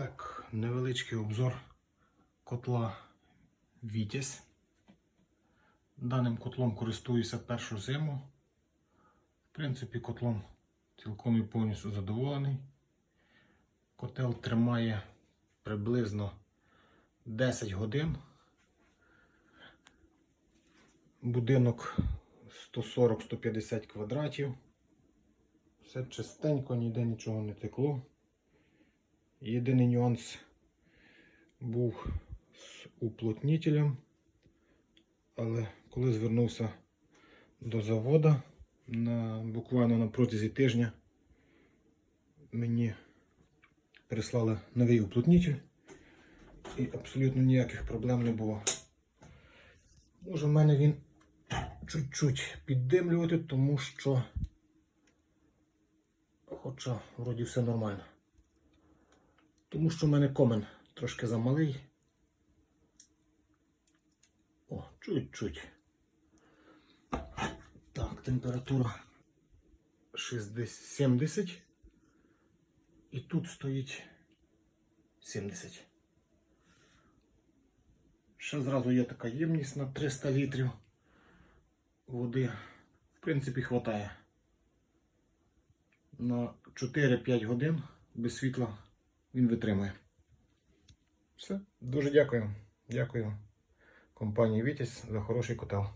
Так, невеличкий обзор котла Вітязь. Даним котлом користуюся першу зиму. В принципі, котлом цілком і повністю задоволений. Котел тримає приблизно 10 годин. Будинок 140-150 квадратів. Все чистенько, ніде нічого не текло. Єдиний нюанс був з уплотнителем, але коли звернувся до заводу на, буквально на протязі тижня, мені прислали новий уплотнитель і абсолютно ніяких проблем не було. Може в мене він чуть-чуть піддимлювати, тому що хоча вроді все нормально. Тому що в мене комен трошки замалий. О, чуть-чуть. Так, температура 60, 70. І тут стоїть 70. Ще зразу є така ємність на 300 літрів води. В принципі, хватає. На 4-5 годин без світла він витримує. Все. Дуже дякую. Дякую компанії Вітязь за хороший котел.